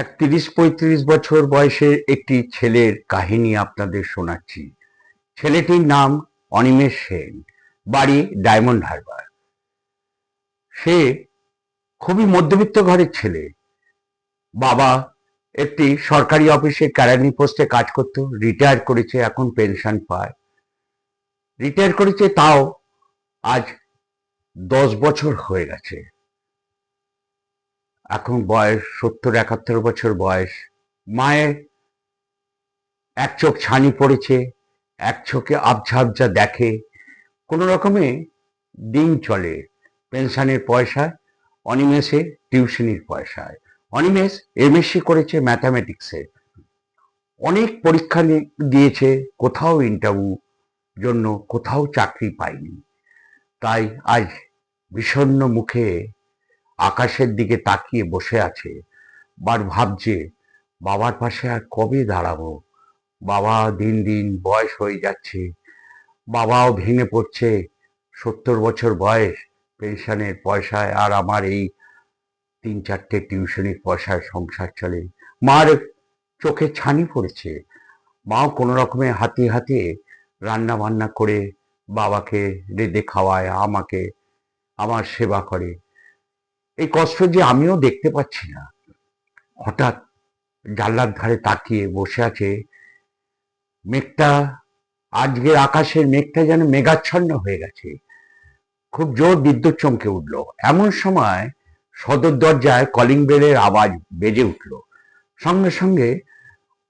এক তিরিশ পঁয়ত্রিশ বছর বয়সের একটি ছেলের কাহিনী আপনাদের শোনাচ্ছি। ছেলেটির নাম অনিমেষ সেন, বাড়ি ডায়মন্ড হারবার। সে খুবই মধ্যবিত্ত ঘরের ছেলে। বাবা একটি সরকারি অফিসে ক্যারানি পোস্টে কাজ করত, রিটায়ার করেছে, এখন পেনশন পায়। রিটায়ার করেছে, তাও আজ দশ বছর হয়ে গেছে। এখন বয়স সত্তর একাত্তর বছর বয়স। মায়ের এক চোখ ছানি পড়েছে, এক চোখে আবঝা আবঝা দেখে। কোনো রকমে দিন চলে, পেনশনের পয়সায়, অনিমেষে টিউশনির পয়সায়। অনিমেষ এমএসসি করেছে ম্যাথামেটিক্সে অনেক পরীক্ষা দিয়েছে, কোথাও ইন্টারভিউ জন্য কোথাও চাকরি পায়নি। তাই আজ বিষণ্ণ মুখে আকাশের দিকে তাকিয়ে বসে আছে। বার ভাবছে, বাবার পাশে আর কবে দাঁড়াবো? বাবা দিন দিন বয়স হয়ে যাচ্ছে। বাবাও ভেঙে পড়ছে। সত্তর বছর বয়স। পেনশনের পয়সায় আর আমার এই তিন চারটে টিউশনির পয়সায় সংসার চলে। মার চোখে ছানি পড়েছে। মাও কোনো রকমে হাতিয়ে হাতিয়ে রান্না বান্না করে বাবাকে রেঁধে খাওয়ায়, আমাকে, আমার সেবা করে। এই কষ্ট যে আমিও দেখতে পাচ্ছি না। হঠাৎ জানলার ধারে তাকিয়ে বসে আছে মেঘটা, আজকের আকাশের মেঘটা যেন মেঘাচ্ছন্ন হয়ে গেছে। খুব জোর বিদ্যুৎ চমকে উঠল। এমন সময় সদর দরজায় কলিং বেলের আওয়াজ বেজে উঠল। সঙ্গে সঙ্গে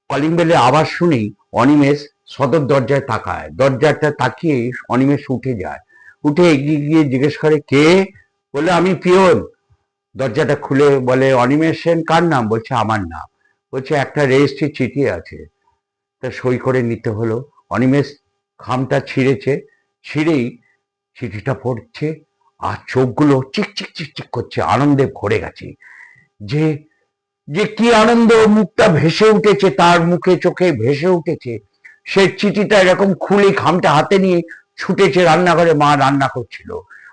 কলিং বেলের আওয়াজ শুনেই অনিমেষ সদর দরজায় তাকায়। দরজাটা তাকিয়ে অনিমেষ উঠে যায়। উঠে এগিয়ে গিয়ে জিজ্ঞেস করে, কে? বলে, আমি পিয়ন দরজাটা খুলে বলে অনিমেষ সেন কার নাম? বলছে, আমার নাম। বলছে, একটা রেজিস্ট্রি চিঠি আছে। তা সই করে নিতে হলো। অনিমেষ খামটা ছিঁড়েছে, ছিঁড়েই চিঠিটা পড়ছে আর চোখগুলো চিক চিক চিক চিক করছে, আনন্দে ভরে গেছে। যে যে কি আনন্দ, মুখটা ভেসে উঠেছে, তার মুখে চোখে ভেসে উঠেছে। সে চিঠিটা এরকম খুলে খামটা হাতে নিয়ে ছুটেছে রান্নাঘরে, মা রান্না করছিল।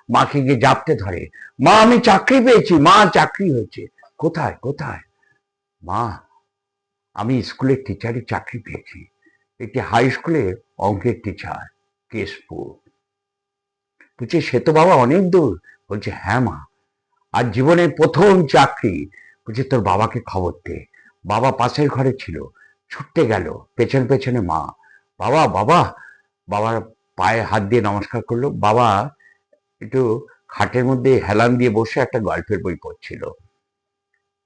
মাকে গিয়ে জাপতে ধরে, মা, আমি চাকরি পেয়েছি, মা, চাকরি হয়েছে। কোথায় কোথায়? মা, আমি স্কুলের টিচারে চাকরি পেয়েছি, একটি হাই স্কুলের অঙ্কের টিচার কেশপুর। বলছে সে তো বাবা অনেক দূর। বলছে হ্যাঁ মা আর জীবনের প্রথম চাকরি। বলছে তোর বাবাকে খবর দে। বাবা পাশের ঘরে ছিল, ছুটতে গেল, পেছন পেছনে মা। বাবা বাবা। বাবার পায়ে হাত দিয়ে নমস্কার করল। বাবা একটু খাটের মধ্যে হেলান দিয়ে বসে একটা গল্পের বই পড়ছিল।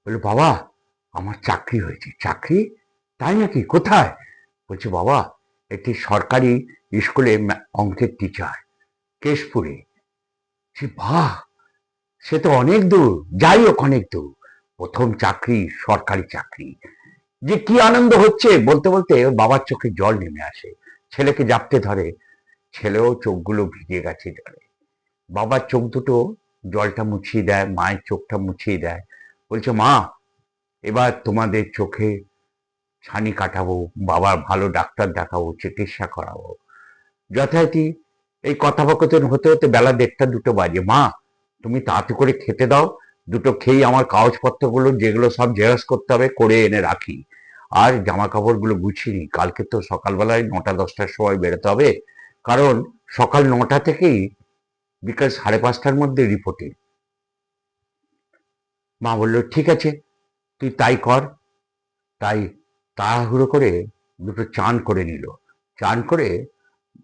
বলল, বাবা, আমার চাকরি হয়েছে। চাকরি? তাই নাকি? কোথায়? বলছে, বাবা, একটি সরকারি স্কুলে অঙ্কের টিচার কেশপুরে। সে বাহ! সে তো অনেক দূর। যাই হোক, অনেক দূর। প্রথম চাকরি, সরকারি চাকরি। যে কি আনন্দ হচ্ছে বলতে বলতে বাবার চোখে জল নেমে আসে। ছেলেকে জাপতে ধরে। ছেলেও চোখগুলো ভিজে গেছে জলে। বাবার চোখ দুটো জলটা মুছিয়ে দেয়, মায়ের চোখটা মুছিয়ে দেয়। বলছে, মা, এবার তোমাদের চোখে ছানি কাটাবো, বাবার ভালো ডাক্তার দেখাবো, চিকিৎসা করাবো। যথারীতি এই কথোপকথন হতে হতে বেলা দেড়টা দুটো বাজে। মা, তুমি তাড়াতাড়ি করে খেতে দাও, দুটো খেয়ে আমার কাগজপত্রগুলো, যেগুলো সব জেরক্স করতে হবে, করে এনে রাখি। আর জামা কাপড়গুলো গুছিয়ে নিই। কালকে তো সকালবেলায় নটা দশটার সময় বেরোতে হবে। কারণ সকাল নটা থেকেই বিকাল সাড়ে পাঁচটার মধ্যে রিপোর্টিং মা বলল, ঠিক আছে, তুই তাই কর। তাই তাড়াহুড়ো করে দুটো চান করে নিল। চান করে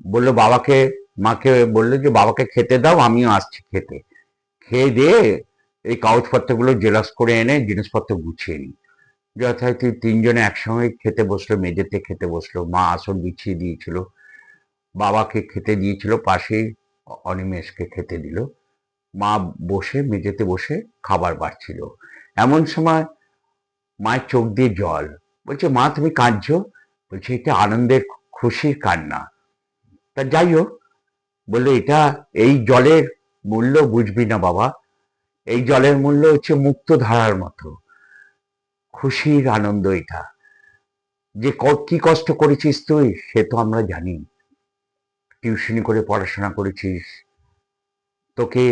বলল, বাবাকে, মাকে বলল যে, বাবাকে খেতে দাও, আমিও আসছি খেতে। খেয়ে দিয়ে এই কাগজপত্রগুলো জেরক্স করে এনে জিনিসপত্র গুছিয়ে নিই যথারীতি তিনজনে একসঙ্গে খেতে বসল, মেঝেতে খেতে বসল। মা আসন বিছিয়ে দিয়েছিল, বাবাকে খেতে দিয়েছিল, পাশেই অনিমেষকে খেতে দিল। মা বসে, মেঝেতে বসে খাবার বাড়ছিল। এমন সময় মায়ের চোখ দিয়ে জল। বলছে, মা, তুমি কাঁদছো? বলছে, এটা আনন্দের খুশির কান্না। তা যাই হোক, বলল, এটা এই জলের মূল্য বুঝবি না বাবা। এই জলের মূল্য হচ্ছে মুক্ত ধারার মতো। খুশির আনন্দ এটা। যে ক- কষ্ট করেছিস তুই, সে তো আমরা জানি। টিউশনি করে পড়াশোনা করেছিস। তোকে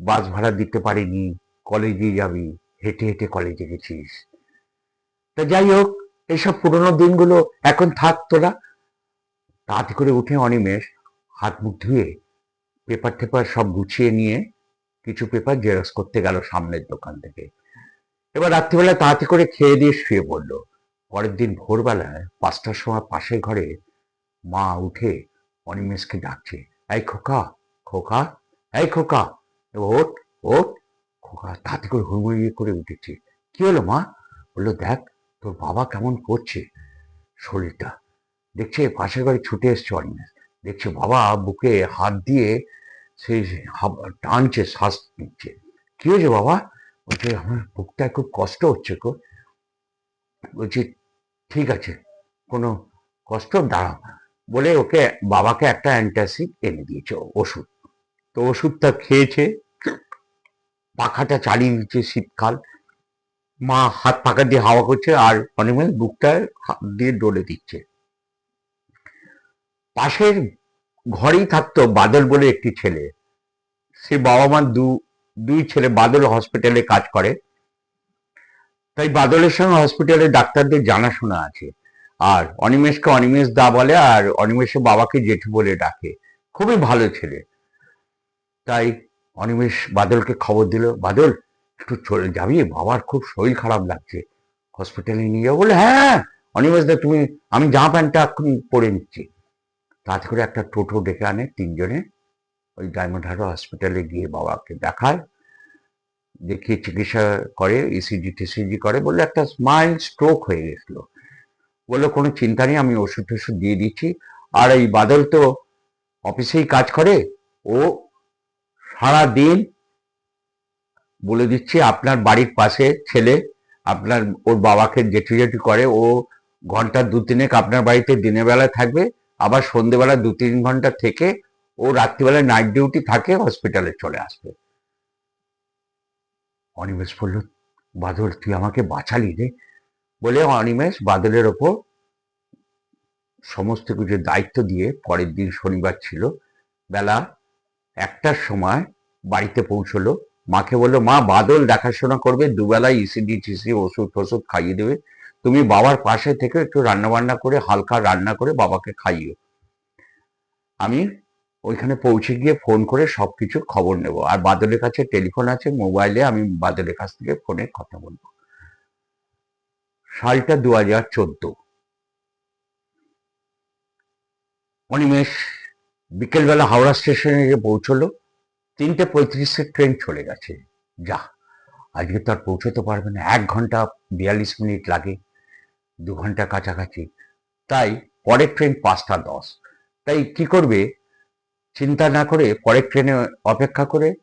বাস ভাড়া দিতে পারিনি কলেজে যাবি, হেঁটে হেঁটে কলেজে গেছিস। তা যাই হোক এইসব পুরোনো দিনগুলো এখন থাক তোরা। তাড়াতাড়ি করে উঠে অনিমেষ হাত মুখ ধুয়ে পেপার টেপার সব গুছিয়ে নিয়ে কিছু পেপার জেরক্স করতে গেল সামনের দোকান থেকে। এবার রাত্রিবেলা তাড়াতাড়ি করে খেয়ে দিয়ে শুয়ে পড়ল। পরের দিন ভোরবেলায় পাঁচটার সময় পাশের ঘরে মা উঠে অনিমেষকে ডাকছে? এই খোকা খোকা, এই খোকা। ওট ওট খোকা তাতে করে হুড়মুড়িয়ে করে উঠেছে। কি হলো মা? বলল, দেখ, তোর বাবা কেমন করছে শরীরটা। দেখছে পাশের বাড়ি ছুটে এসছে অনিমেষ। দেখছে বাবা বুকে হাত দিয়ে সেই টানছে, শ্বাস নিচ্ছে। কি হয়েছে বাবা? বলছে, আমার বুকটায় খুব কষ্ট হচ্ছে গো। বলছি, ঠিক আছে, কোনো কষ্ট? দাঁড়াও। বলে ওকে বাবাকে একটা অ্যান্টাসিড এনে দিয়েছে, ওষুধ। তো ওষুধটা খেয়েছে, পাখাটা চালিয়ে দিচ্ছে শীতকাল। মা হাত পাখা দিয়ে হাওয়া করছে আর অনিমেষ বুকটায় হাত দিয়ে ডলে দিচ্ছে। পাশের ঘরেই থাকতো বাদল বলে একটি ছেলে। সে বাবা মা দু, দুই ছেলে বাদল হসপিটালে কাজ করে। তাই বাদলের সঙ্গে হসপিটালে ডাক্তারদের জানাশোনা আছে। আর অনিমেষকে অনিমেষ দা বলে আর অনিমেষের বাবাকে জেঠু বলে ডাকে। খুবই ভালো ছেলে। তাই অনিমেষ বাদলকে খবর দিল, বাদল, একটু চলে যাবি? বাবার খুব শরীর খারাপ লাগছে। হসপিটালে নিয়ে যাব? বলে হ্যাঁ অনিমেষ দা, তুমি, আমি জামা প্যান্টটা এখন পরে নিচ্ছি। তাতে করে একটা টোটো ডেকে আনে তিনজনে। ওই ডায়মন্ড হারবার হসপিটালে গিয়ে বাবাকে দেখায়। দেখিয়ে চিকিৎসা করে ইসিজি টিসিজি করে বললে একটা স্মাইল স্ট্রোক হয়ে গেছিল। বলল কোনো চিন্তা নেই, আমি ওষুধ টষুধ দিয়ে দিচ্ছি। আর এই বাদল তো অফিসেই কাজ করে, ও সারা দিন বলে দিচ্ছি, আপনার বাড়ির পাশে ছেলে, আপনার ওর বাবাকে জেঠু জেঠু করে, ও ঘণ্টা দু তিনেক আপনার বাড়িতে দিনের বেলা থাকবে, আবার সন্ধেবেলা দু তিন ঘণ্টা থেকে ও রাত্রিবেলা নাইট ডিউটি থাকে হসপিটালে চলে আসবে। অনিমেষ বলল, বাদল, তুই আমাকে বাঁচালি রে। বলে অনিমেষ বাদলের ওপর সমস্ত কিছু দায়িত্ব দিয়ে পরের দিন শনিবার ছিল। বেলা একটার সময় বাড়িতে পৌঁছলো। মাকে বলল, মা, বাদল দেখাশোনা করবে দুবেলা ইসিডি টিসি ওষুধ টষুধ খাইয়ে দেবে। তুমি বাবার পাশে থেকে, একটু রান্না বান্না করে, হালকা রান্না করে বাবাকে খাইও আমি ওইখানে পৌঁছে গিয়ে ফোন করে সবকিছু খবর নেব। আর বাদলের কাছে টেলিফোন আছে, মোবাইলে আমি বাদলের কাছ থেকে ফোনে কথা বলব। সালটা দু হাজার চোদ্দ। অনিমেষ বিকেলবেলা হাওড়া স্টেশনে গিয়ে পৌঁছলো। তিনটে পঁয়ত্রিশের ট্রেন চলে গেছে। যা, আজকে তো আর পৌঁছতে পারবে না। এক ঘণ্টা বিয়াল্লিশ মিনিট লাগে, দু ঘণ্টা কাছাকাছি। তাই পরের ট্রেন পাঁচটা দশ। তাই কি করবে? চিন্তা না করে পরের ট্রেনে অপেক্ষা করে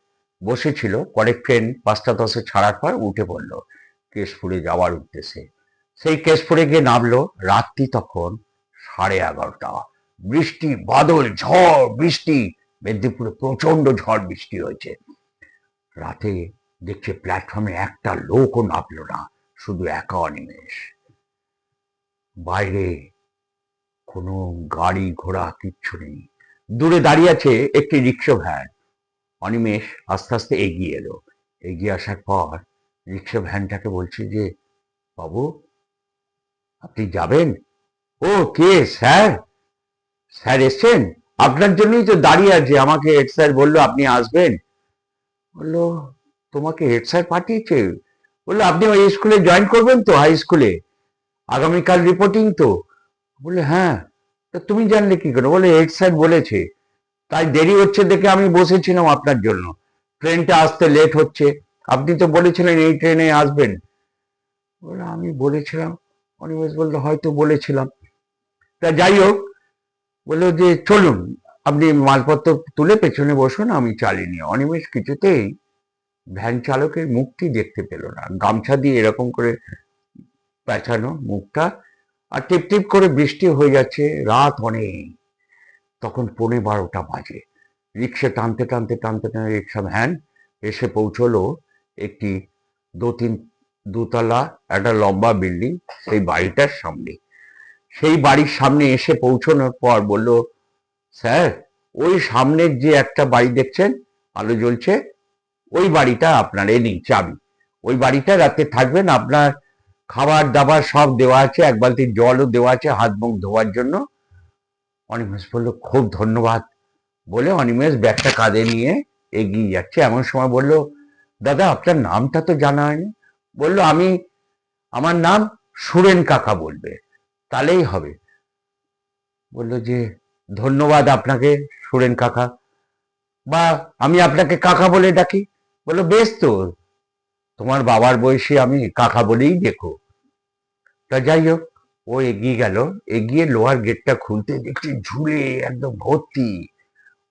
বসেছিল। পরের ট্রেন পাঁচটা দশে ছাড়ার পর উঠে পড়ল। কেশপুরে যাওয়ার উদ্দেশ্যে। সেই কেশপুরে গিয়ে নামলো রাত্রি তখন সাড়ে এগারোটা। বৃষ্টি, বাদল, ঝড়, বৃষ্টি, মেদিনীপুরে প্রচণ্ড ঝড় বৃষ্টি হয়েছে। রাতে দেখছে প্ল্যাটফর্মে একটা লোকও নামলো না, শুধু একা অনিমেষ বাইরে কোনো গাড়ি ঘোড়া কিচ্ছু নেই। দূরে দাঁড়িয়ে আছে একটি রিক্সা ভ্যান। অনিমেষ আস্তে আস্তে এগিয়ে এলো। এগিয়ে আসার পর রিক্সা ভ্যানটাকে বলছে যে, বাবু আপনি যাবেন? ও, কে? স্যার? স্যার এসছেন? আপনার জন্যই তো দাঁড়িয়ে আছে। আমাকে হেড স্যার বলল আপনি আসবেন। বলল, তোমাকে হেড স্যার পাঠিয়েছে। বলল, আপনি ওই স্কুলে জয়েন করবেন তো হাই স্কুলে আগামীকাল রিপোর্টিং তো। বললে হ্যাঁ। তা তুমি জানলে কি করে? বলে হেড স্যার বলেছে। তাই দেরি হচ্ছে দেখে আমি বসেছিলাম আপনার জন্য। ট্রেনটা আসতে লেট হচ্ছে। আপনি তো বলেছিলেন এই ট্রেনে আসবেন। বলে আমি বলেছিলাম অনিমেষ বলল হয়তো বলেছিলাম। তা যাই হোক, বলল যে চলুন, আপনি মালপত্র তুলে পেছনে বসুন, আমি চালিয়ে অনিমেষ কিছুতেই ভ্যান চালকের মুখটি দেখতে পেল না। গামছা দিয়ে এরকম করে পেঁচানো মুখটা, আর টিপ টিপ করে বৃষ্টি হয়ে যাচ্ছে রাত অনেক। তখন পৌনে বারোটা বাজে। রিক্সা টানতে টানতে টানতে টানতে রিক্সা ভ্যান এসে পৌঁছলো একটি দু তিন দুতলা, একটা লম্বা বিল্ডিং, সেই বাড়িটার সামনে। সেই বাড়ির সামনে এসে পৌঁছানোর পর বলল, স্যার, ওই সামনের যে একটা বাড়ি দেখছেন, আলো জ্বলছে, ওই বাড়িটা আপনার এ নেই চাবি ওই বাড়িটা রাতে থাকবেন, আপনার খাবার দাবার সব দেওয়া আছে, এক বালতি জলও দেওয়া আছে, হাত মুখ ধোয়ার জন্য। অনিমেষ বলল, খুব ধন্যবাদ। বলে অনিমেষ ব্যাগটা কাঁধে নিয়ে এগিয়ে যাচ্ছে। এমন সময় বলল, দাদা, আপনার নামটা তো জানা হয়নি। বলল, আমি, আমার নাম সুরেন কাকা বলবে। তাহলেই হবে। বলল যে, ধন্যবাদ আপনাকে, সুরেন কাকা। বা, আমি আপনাকে কাকা বলে ডাকি? বলল, বেশ তো, তোমার বাবার বয়সী আমি কাকা বলেই দেখো তা যাই হোক, ও এগিয়ে গেল। এগিয়ে লোহার গেটটা খুলতে দেখছি ঝুলে একদম ভর্তি।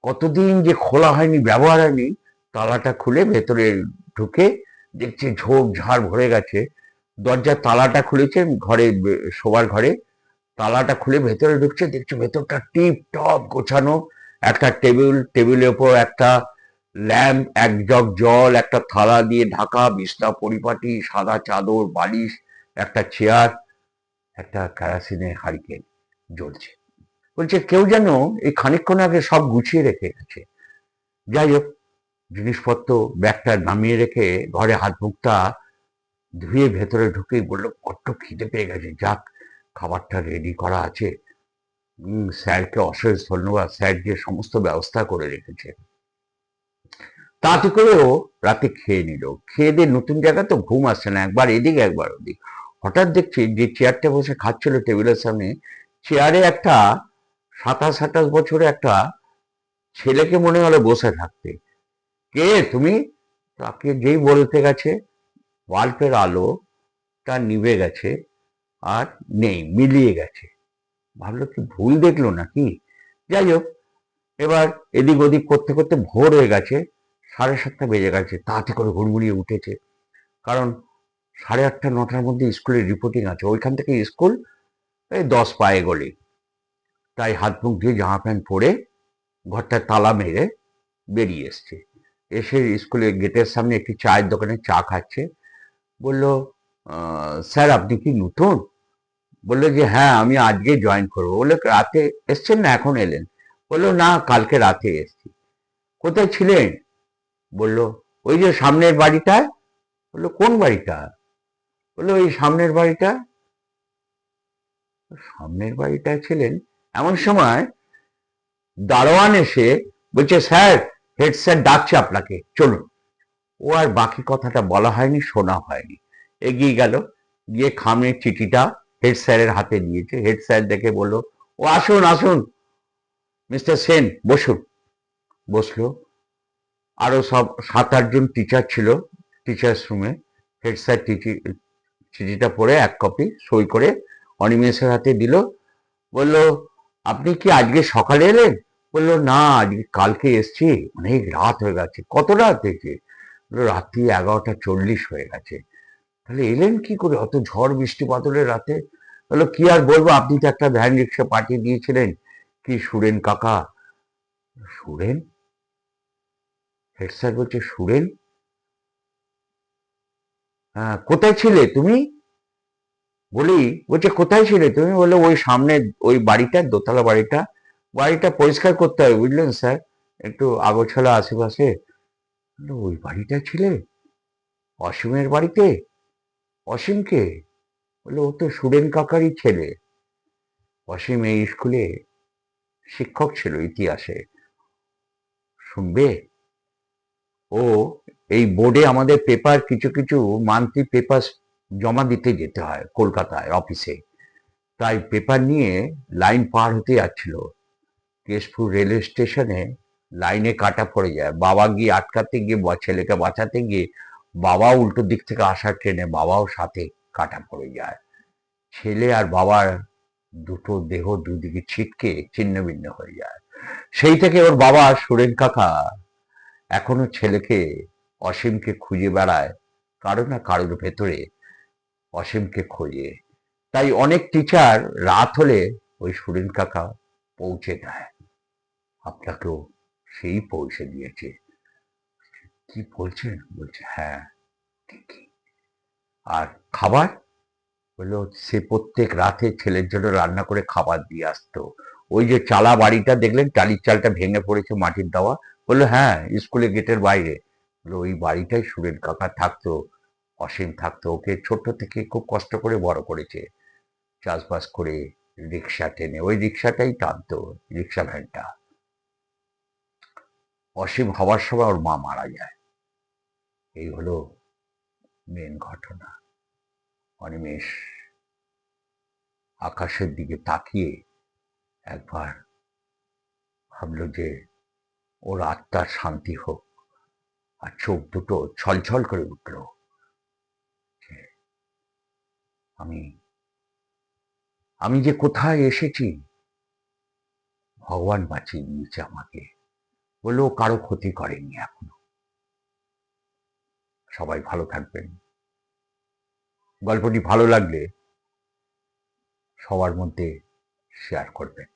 কতদিন যে খোলা হয়নি, ব্যবহার হয়নি, তালাটা খুলে ভেতরে ঢুকে দেখছি ঝোপ ঝাড় ভরে গেছে। দরজার তালাটা খুলেছে, ঘরে শোবার ঘরে। তালাটা খুলে ভেতরে ঢুকছে, দেখছি ভেতরটা টিপ টপ গোছানো। একটা টেবিল, টেবিলের উপর একটা ল্যাম্প, এক জগ জল, একটা থালা দিয়ে ঢাকা, বিছনা, পরিপাটি, সাদা চাদর, বালিশ, একটা চেয়ার, একটা কেরাসিনের হারিকেন জ্বলছে। বলছে, কেউ যেন এই খানিকক্ষণ আগে সব গুছিয়ে রেখে গেছে। যাই হোক জিনিসপত্র ব্যাগটা নামিয়ে রেখে ঘরে হাত মুখটা ধুয়ে ভেতরে ঢুকেই বলল কত খিদে পেয়ে গেছে। যাক, খাবারটা রেডি করা আছে। স্যারকে অশেষ ধন্যবাদ। স্যার যে সমস্ত ব্যবস্থা করে রেখেছে। তাতে করেও রাতে খেয়ে নিল। খেয়ে দিয়ে নতুন জায়গা তো ঘুম আসছে না। একবার এদিকে, একবার ওদিক। হঠাৎ দেখছি যে চেয়ারটা বসে খাচ্ছিল টেবিলের সামনে চেয়ারে একটা সাতাশ আঠাশ বছরে একটা ছেলেকে মনে হলো বসে থাকতে। কে তুমি? তাকে যেই বলতে গেছে, বাল্বের আলো তা নিভে গেছে আর নেই, মিলিয়ে গেছে। ভাবলো কি ভুল দেখল নাকি? যাই হোক, এবার এদিক ওদিক করতে করতে ভোর হয়ে গেছে, সাড়ে সাতটা বেজে গেছে তাতে করে হুড়মুড়িয়ে উঠেছে। কারণ সাড়ে আটটা, নটার মধ্যে স্কুলের রিপোর্টিং আছে, ওইখান থেকে স্কুল এই দশ পায়ে গলি। তাই হাত মুখ দিয়ে জামা প্যান্ট পরে ঘরটা তালা মেরে বেরিয়ে এসছে। এসে স্কুলের গেটের সামনে একটি চায়ের দোকানে চা খাচ্ছে। বলল স্যার, আপনি কি নতুন? বলল যে হ্যাঁ আমি আজকে জয়েন করব। বলল, রাতে এসছেন না, এখন এলেন? বলল, না, কালকে রাতে এসছি। কোথায় ছিলেন? বলল, ওই যে সামনের বাড়িটায়। বলল, কোন বাড়িটা? বলল, ওই সামনের বাড়িটা। সামনের বাড়িটায় ছিলেন? এমন সময় দারোয়ান এসে বলছে, স্যার হেড স্যার ডাকছে আপনাকে, চলুন। ও আর বাকি কথাটা বলা হয়নি, শোনা হয়নি। এগিয়ে গেল, গিয়ে খামের চিঠিটা হেড স্যারের হাতে দিয়েছে হেড স্যার দেখে বলল, ও, আসুন আসুন। মিস্টার সেন, বসুন। বসল। আরও সব সাত আটজন টিচার ছিল টিচার্স রুমে হেড স্যার চিঠিটা পড়ে এক কপি সই করে অনিমেষের হাতে দিল। বলল, আপনি কি আজকে সকালে এলেন? বলল, না, আজকে, কালকে এসছি, অনেক রাত হয়ে গেছে। কত রাত হয়েছে? রাত্রি এগারোটা চল্লিশ হয়ে গেছে। তাহলে এলেন কি করে? অত ঝড়, বৃষ্টি বাদলের রাতে? বলল, কি আর বলব, আপনি তো একটা ভ্যান রিক্সা পাঠিয়ে দিয়েছিলেন। কি সুরেন কাকা? সুরেন? হেড স্যার বলছে, সুরেন? হ্যাঁ কোথায় ছিলে তুমি? বলি, বলছে, কোথায় ছিলে তুমি? বলল, ওই সামনে, ওই বাড়িটা দোতলা বাড়িটা। বাড়িটা পরিষ্কার করতে হবে বুঝলেন স্যার? একটু আগোছালা আশেপাশে। ওই বাড়িটা ছিলে? অসীমের বাড়িতে? অসীমকে? বলল ও তো সুরেন কাকারই ছেলে। অসীম এই স্কুলে শিক্ষক ছিল ইতিহাসে। শুনবে? ও এই বোর্ডে আমাদের পেপার, কিছু কিছু মান্থলি পেপার জমা দিতে যেতে হয়, কলকাতায়, অফিসে। তাই পেপার নিয়ে লাইন পার হতে যাচ্ছিল। কেশপুর রেলওয়ে স্টেশনে লাইনে কাটা পড়ে যায়। বাবা গিয়ে আটকাতে গিয়ে ছেলেকে বাঁচাতে গিয়ে বাবা উল্টো দিক থেকে আসার ট্রেনে বাবাও সাথে কাটা পড়ে যায়। ছেলে আর বাবার দুটো দেহ দুদিকে ছিটকে ছিন্ন ভিন্ন হয়ে যায়। সেই থেকে ওর বাবা সুরেন কাকা এখনও ছেলেকে অসীমকে খুঁজে বেড়ায়, কারও না কারোর ভেতরে অসীমকে খোঁজে। তাই অনেক টিচার রাত হলে ওই সুরেন কাকা পৌঁছে দেয় আপনাকেও সেই পৌঁছে দিয়েছে। কি বলছেন? বলছে হ্যাঁ ঠিকই। আর খাবার? বলল, সে প্রত্যেক রাতে ছেলের জন্য রান্না করে খাবার দিয়ে আসতো। ওই যে চালা বাড়িটা দেখলেন টালির চালটা ভেঙে পড়েছে মাটির দেওয়া। বলল হ্যাঁ স্কুলে গেটের বাইরে। বলল, ওই বাড়িটাই সুরেন কাকা থাকতো, অসীম থাকতো। ওকে ছোট থেকে খুব কষ্ট করে বড় করেছে। চাষবাস করে রিক্সা টেনে। ওই রিক্সাটাই টানতো, রিক্সা ভ্যানটা। অসীম হওয়ার সময় ওর মা মারা যায়। এই হলো মেন ঘটনা। অনিমেষ আকাশের দিকে তাকিয়ে একবার ভাবলো যে ওর আত্মার শান্তি হোক আর চোখ দুটো ছলছল করে উঠল আমি আমি যে কোথায় এসেছি, ভগবান বাঁচিয়ে দিয়েছে আমাকে। বললেও কারও ক্ষতি করেনি এখনও। সবাই ভালো থাকবেন। গল্পটি ভালো লাগলে সবার মধ্যে শেয়ার করবেন।